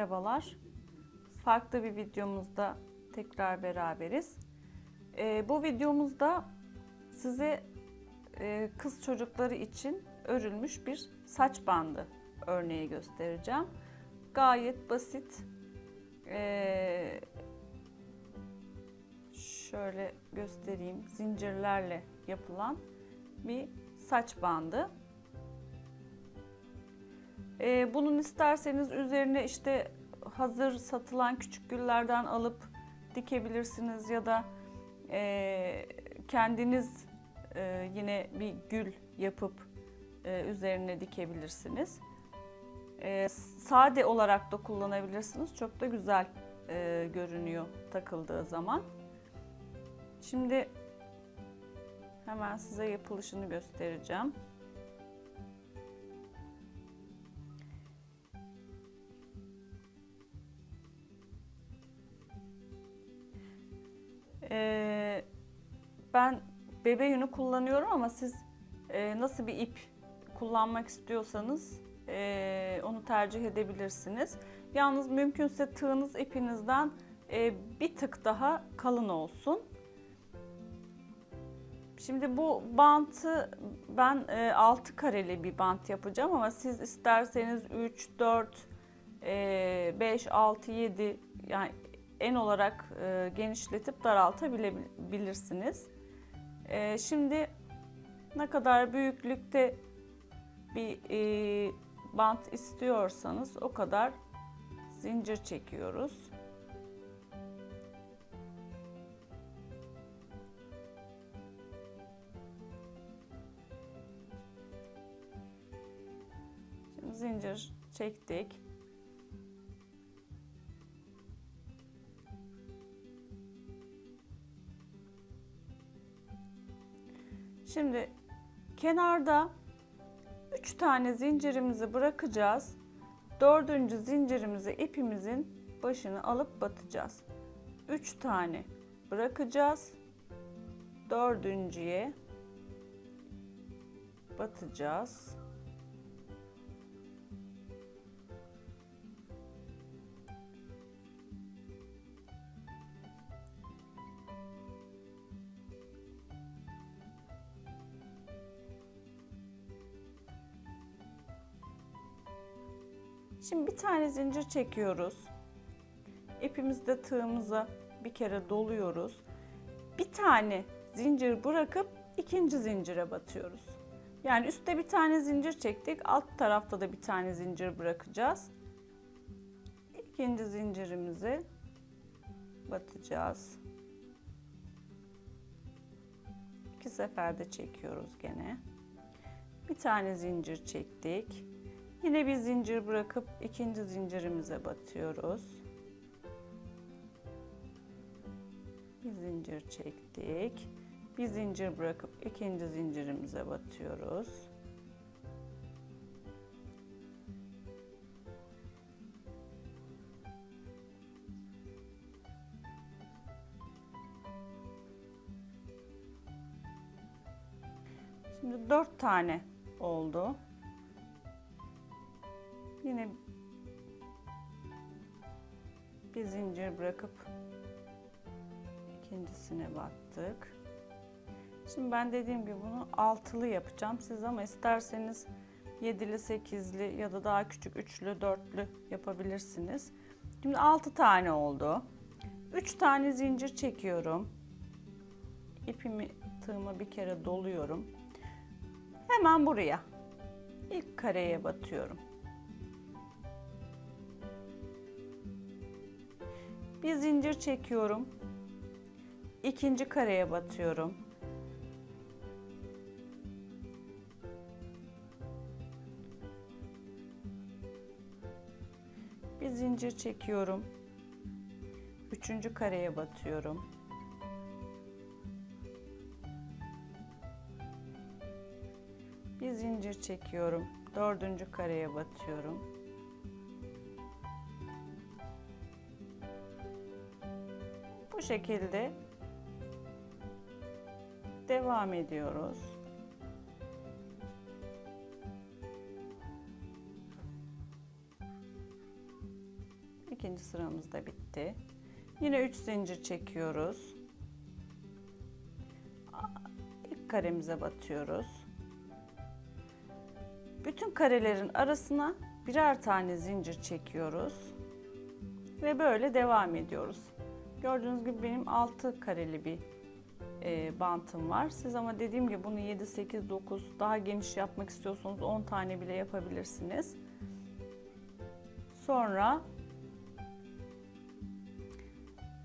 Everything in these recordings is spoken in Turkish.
Merhabalar. Farklı bir videomuzda tekrar beraberiz. Ee, bu videomuzda size e, kız çocukları için örülmüş bir saç bandı örneği göstereceğim. Gayet basit. Ee, şöyle göstereyim. Zincirlerle yapılan bir saç bandı. Ee, bunun isterseniz üzerine işte hazır satılan küçük güllerden alıp dikebilirsiniz ya da e, kendiniz e, yine bir gül yapıp e, üzerine dikebilirsiniz. E, sade olarak da kullanabilirsiniz. Çok da güzel e, görünüyor takıldığı zaman. Şimdi hemen size yapılışını göstereceğim. Ee, ben bebe yünü kullanıyorum ama siz e, nasıl bir ip kullanmak istiyorsanız e, onu tercih edebilirsiniz. Yalnız mümkünse tığınız ipinizden e, bir tık daha kalın olsun. Şimdi bu bantı ben e, 6 kareli bir bant yapacağım ama siz isterseniz 3, 4, e, 5, 6, 7 yani en olarak e, genişletip daraltabilirsiniz. E, şimdi ne kadar büyüklükte bir e, bant istiyorsanız o kadar zincir çekiyoruz. Şimdi zincir çektik. Şimdi kenarda 3 tane zincirimizi bırakacağız. Dördüncü zincirimizi ipimizin başını alıp batacağız. 3 tane bırakacağız. Dördüncüye batacağız. Şimdi bir tane zincir çekiyoruz. İpimizde tığımıza bir kere doluyoruz. Bir tane zincir bırakıp ikinci zincire batıyoruz. Yani üstte bir tane zincir çektik. Alt tarafta da bir tane zincir bırakacağız. İkinci zincirimizi batacağız. İki seferde çekiyoruz gene. Bir tane zincir çektik. Yine bir zincir bırakıp ikinci zincirimize batıyoruz. Bir zincir çektik. Bir zincir bırakıp ikinci zincirimize batıyoruz. Şimdi dört tane oldu. Yine bir zincir bırakıp ikincisine battık. Şimdi ben dediğim gibi bunu altılı yapacağım siz ama isterseniz yedili, sekizli ya da daha küçük üçlü, dörtlü yapabilirsiniz. Şimdi altı tane oldu. Üç tane zincir çekiyorum. İpimi tığıma bir kere doluyorum. Hemen buraya ilk kareye batıyorum. Bir zincir çekiyorum. İkinci kareye batıyorum. Bir zincir çekiyorum. Üçüncü kareye batıyorum. Bir zincir çekiyorum. Dördüncü kareye batıyorum. Şekilde devam ediyoruz. İkinci sıramız da bitti. Yine 3 zincir çekiyoruz. İlk karemize batıyoruz. Bütün karelerin arasına birer tane zincir çekiyoruz. Ve böyle devam ediyoruz. Gördüğünüz gibi benim 6 kareli bir e, bantım var. Siz ama dediğim gibi bunu 7, 8, 9 daha geniş yapmak istiyorsanız 10 tane bile yapabilirsiniz. Sonra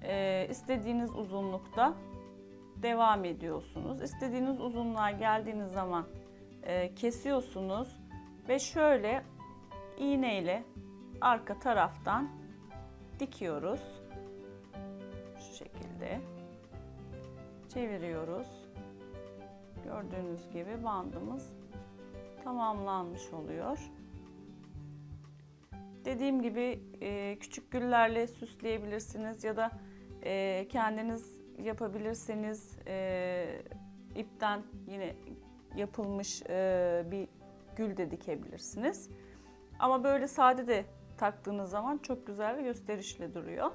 e, istediğiniz uzunlukta devam ediyorsunuz. İstediğiniz uzunluğa geldiğiniz zaman e, kesiyorsunuz ve şöyle iğneyle arka taraftan dikiyoruz. Şekilde çeviriyoruz. Gördüğünüz gibi bandımız tamamlanmış oluyor. Dediğim gibi e, küçük güllerle süsleyebilirsiniz ya da e, kendiniz yapabilirseniz e, ipten yine yapılmış bir gül de dikebilirsiniz. Ama böyle sade de taktığınız zaman çok güzel ve gösterişli duruyor.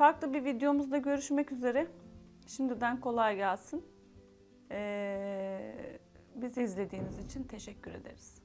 Farklı bir videomuzda görüşmek üzere. Şimdiden kolay gelsin. Ee, bizi izlediğiniz için teşekkür ederiz.